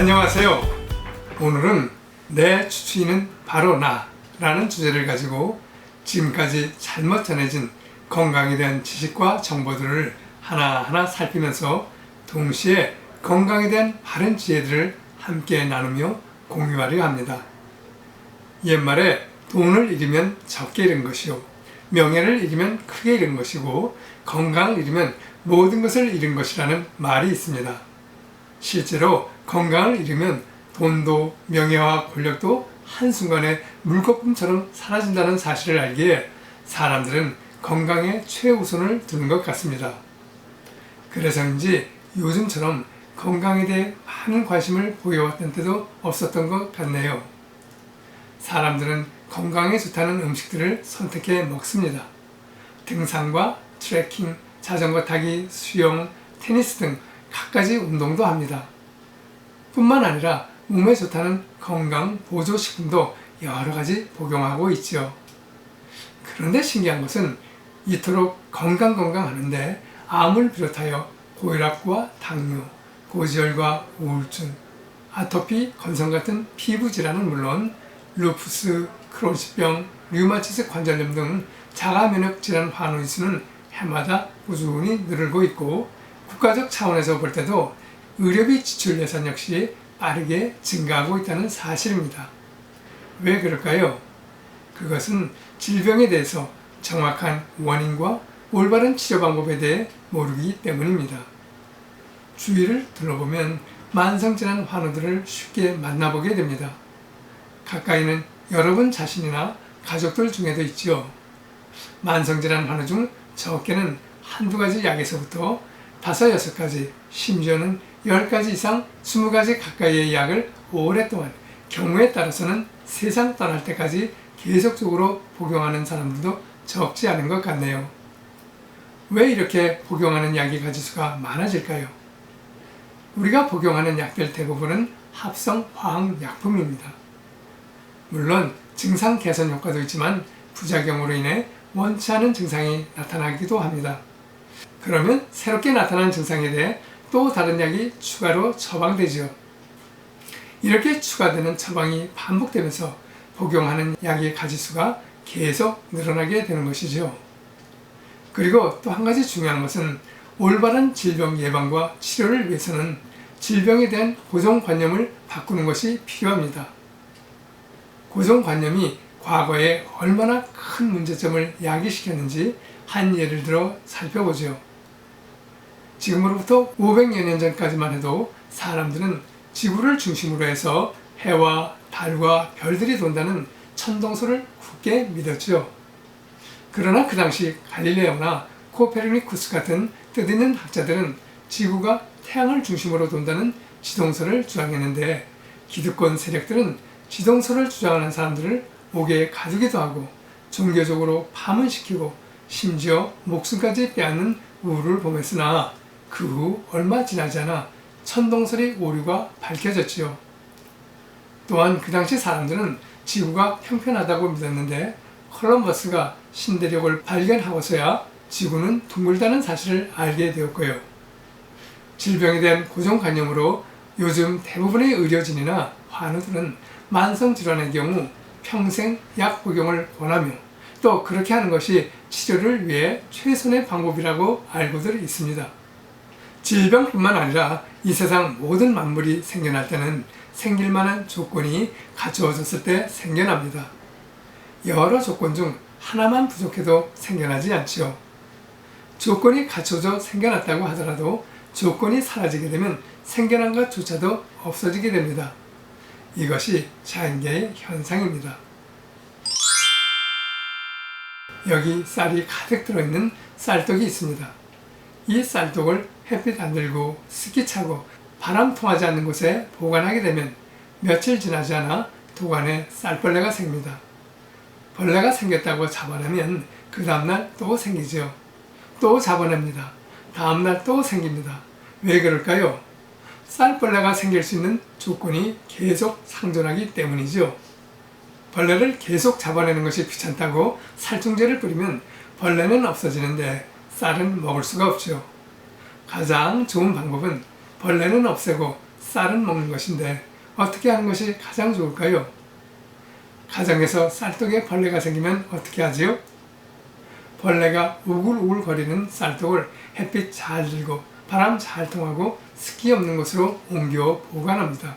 안녕하세요. 오늘은 내 추추이는 바로 나라는 주제를 가지고 지금까지 잘못 전해진 건강에 대한 지식과 정보들을 하나하나 살피면서 동시에 건강에 대한 바른 지혜들을 함께 나누며 공유하려 합니다. 옛말에 돈을 잃으면 적게 잃은 것이요. 명예를 잃으면 크게 잃은 것이고 건강을 잃으면 모든 것을 잃은 것이라는 말이 있습니다. 실제로 건강을 잃으면 돈도 명예와 권력도 한순간에 물거품처럼 사라진다는 사실을 알기에 사람들은 건강에 최우선을 두는 것 같습니다. 그래서인지 요즘처럼 건강에 대해 많은 관심을 보여왔던 때도 없었던 것 같네요. 사람들은 건강에 좋다는 음식들을 선택해 먹습니다. 등산과 트레킹, 자전거 타기, 수영, 테니스 등 갖가지 운동도 합니다. 뿐만 아니라 몸에 좋다는 건강 보조식품도 여러 가지 복용하고 있지요. 그런데 신기한 것은 이토록 건강 건강 하는데 암을 비롯하여 고혈압과 당뇨, 고지혈과 우울증, 아토피, 건성 같은 피부 질환은 물론 루푸스, 크론시병, 류마티스 관절염 등 자가 면역 질환 환우의 수는 해마다 꾸준히 늘고 있고 국가적 차원에서 볼 때도 의료비 지출 예산 역시 빠르게 증가하고 있다는 사실입니다. 왜 그럴까요? 그것은 질병에 대해서 정확한 원인과 올바른 치료 방법에 대해 모르기 때문입니다. 주위를 둘러보면 만성질환 환우들을 쉽게 만나보게 됩니다. 가까이는 여러분 자신이나 가족들 중에도 있지요. 만성질환 환우 중 적게는 한두 가지 약에서부터 다섯 여섯 가지, 심지어는 열 가지 이상 스무 가지 가까이의 약을 오랫동안 경우에 따라서는 세상 떠날 때까지 계속적으로 복용하는 사람들도 적지 않은 것 같네요. 왜 이렇게 복용하는 약의 가지수가 많아질까요? 우리가 복용하는 약들 대부분은 합성 화학 약품입니다. 물론 증상 개선 효과도 있지만 부작용으로 인해 원치 않은 증상이 나타나기도 합니다. 그러면 새롭게 나타난 증상에 대해 또 다른 약이 추가로 처방되지요. 이렇게 추가되는 처방이 반복되면서 복용하는 약의 가지수가 계속 늘어나게 되는 것이죠. 그리고 또 한 가지 중요한 것은 올바른 질병 예방과 치료를 위해서는 질병에 대한 고정관념을 바꾸는 것이 필요합니다. 고정관념이 과거에 얼마나 큰 문제점을 야기시켰는지 한 예를 들어 살펴보죠. 지금으로부터 500여 년 전까지만 해도 사람들은 지구를 중심으로 해서 해와 달과 별들이 돈다는 천동설을 굳게 믿었죠. 그러나 그 당시 갈릴레오나 코페르니쿠스 같은 뜻있는 학자들은 지구가 태양을 중심으로 돈다는 지동설을 주장했는데 기득권 세력들은 지동설을 주장하는 사람들을 목에 가두기도 하고 종교적으로 파문시키고 심지어 목숨까지 빼앗는 우를 범했으나 그 후 얼마 지나지 않아 천동설의 오류가 밝혀졌지요. 또한 그 당시 사람들은 지구가 평평하다고 믿었는데 콜럼버스가 신대륙을 발견하고서야 지구는 둥글다는 사실을 알게 되었고요. 질병에 대한 고정관념으로 요즘 대부분의 의료진이나 환우들은 만성 질환의 경우 평생 약 복용을 권하며 또 그렇게 하는 것이 치료를 위해 최선의 방법이라고 알고들 있습니다. 질병뿐만 아니라 이 세상 모든 만물이 생겨날 때는 생길 만한 조건이 갖추어졌을 때 생겨납니다. 여러 조건 중 하나만 부족해도 생겨나지 않지요. 조건이 갖춰져 생겨났다고 하더라도 조건이 사라지게 되면 생겨난 것조차도 없어지게 됩니다. 이것이 자연계의 현상입니다. 여기 쌀이 가득 들어있는 쌀떡이 있습니다. 이 쌀떡을 햇빛 안 들고 습기 차고 바람 통하지 않는 곳에 보관하게 되면 며칠 지나지 않아 도관에 쌀벌레가 생깁니다. 벌레가 생겼다고 잡아내면 그 다음날 또 생기죠. 또 잡아냅니다. 다음날 또 생깁니다. 왜 그럴까요? 쌀벌레가 생길 수 있는 조건이 계속 상존하기 때문이죠. 벌레를 계속 잡아내는 것이 귀찮다고 살충제를 뿌리면 벌레는 없어지는데 쌀은 먹을 수가 없죠. 가장 좋은 방법은 벌레는 없애고 쌀은 먹는 것인데 어떻게 하는 것이 가장 좋을까요? 가정에서 쌀떡에 벌레가 생기면 어떻게 하지요? 벌레가 우글우글 거리는 쌀떡을 햇빛 잘 들고 바람 잘 통하고 습기 없는 곳으로 옮겨 보관합니다.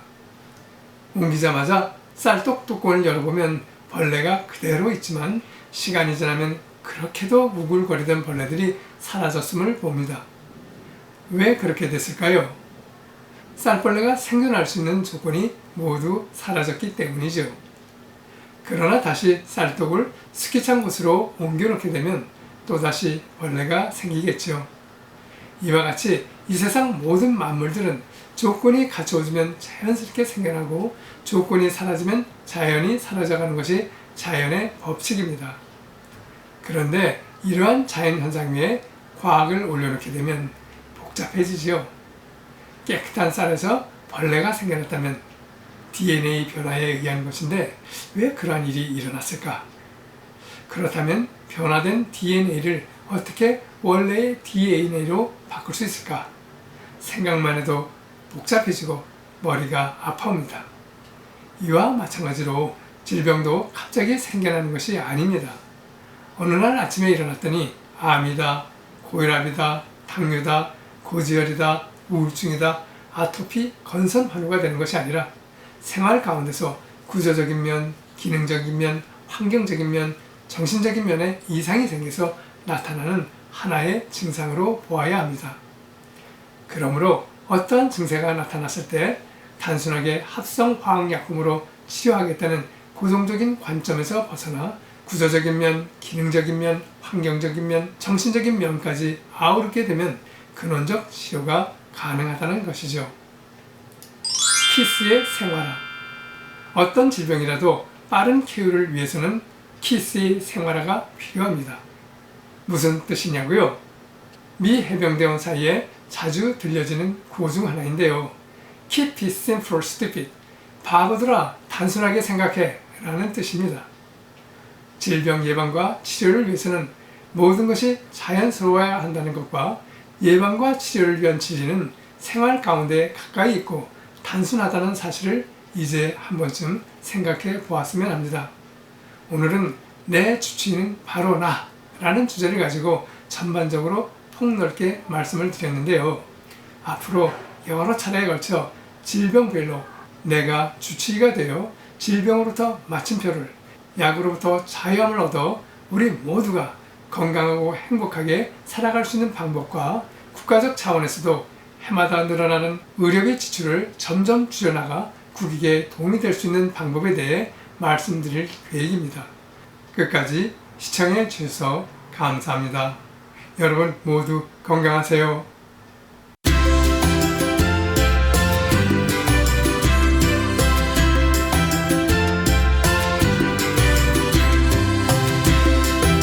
옮기자마자 쌀떡 뚜껑을 열어보면 벌레가 그대로 있지만 시간이 지나면 그렇게도 우글거리던 벌레들이 사라졌음을 봅니다. 왜 그렇게 됐을까요? 쌀벌레가 생존할 수 있는 조건이 모두 사라졌기 때문이죠. 그러나 다시 쌀떡을 습기찬 곳으로 옮겨놓게 되면 또다시 벌레가 생기겠죠. 이와 같이 이 세상 모든 만물들은 조건이 갖춰지면 자연스럽게 생겨나고 조건이 사라지면 자연이 사라져가는 것이 자연의 법칙입니다. 그런데 이러한 자연 현상 위에 과학을 올려놓게 되면 복잡해지지요. 깨끗한 쌀에서 벌레가 생겨났다면 DNA 변화에 의한 것인데 왜 그러한 일이 일어났을까? 그렇다면 변화된 DNA를 어떻게 원래의 DNA로 바꿀 수 있을까? 생각만 해도 복잡해지고 머리가 아파옵니다. 이와 마찬가지로 질병도 갑자기 생겨나는 것이 아닙니다. 어느 날 아침에 일어났더니 암이다, 고혈압이다, 당뇨다, 고지혈이다, 우울증이다, 아토피, 건선 환우가 되는 것이 아니라 생활 가운데서 구조적인 면, 기능적인 면, 환경적인 면, 정신적인 면에 이상이 생겨서 나타나는 하나의 증상으로 보아야 합니다. 그러므로 어떠한 증세가 나타났을 때 단순하게 합성 화학약품으로 치료하겠다는 고정적인 관점에서 벗어나 구조적인 면, 기능적인 면, 환경적인 면, 정신적인 면까지 아우르게 되면 근원적 치료가 가능하다는 것이죠. 키스의 생활화. 어떤 질병이라도 빠른 쾌유를 위해서는 키스의 생활화가 필요합니다. 무슨 뜻이냐고요? 미 해병대원 사이에 자주 들려지는 구호 중 하나인데요. Keep it simple, stupid. 바보들아, 단순하게 생각해. 라는 뜻입니다. 질병 예방과 치료를 위해서는 모든 것이 자연스러워야 한다는 것과 예방과 치료를 위한 지지는 생활 가운데 가까이 있고 단순하다는 사실을 이제 한 번쯤 생각해 보았으면 합니다. 오늘은 내 주치의는 바로 나 라는 주제를 가지고 전반적으로 폭넓게 말씀을 드렸는데요. 앞으로 여러 차례에 걸쳐 질병별로 내가 주치의가 되어 질병으로부터 마침표를 약으로부터 자유함을 얻어 우리 모두가 건강하고 행복하게 살아갈 수 있는 방법과 국가적 차원에서도 해마다 늘어나는 의료비 지출을 점점 줄여나가 국익에 도움이 될 수 있는 방법에 대해 말씀드릴 계획입니다. 끝까지 시청해 주셔서 감사합니다. 여러분 모두 건강하세요.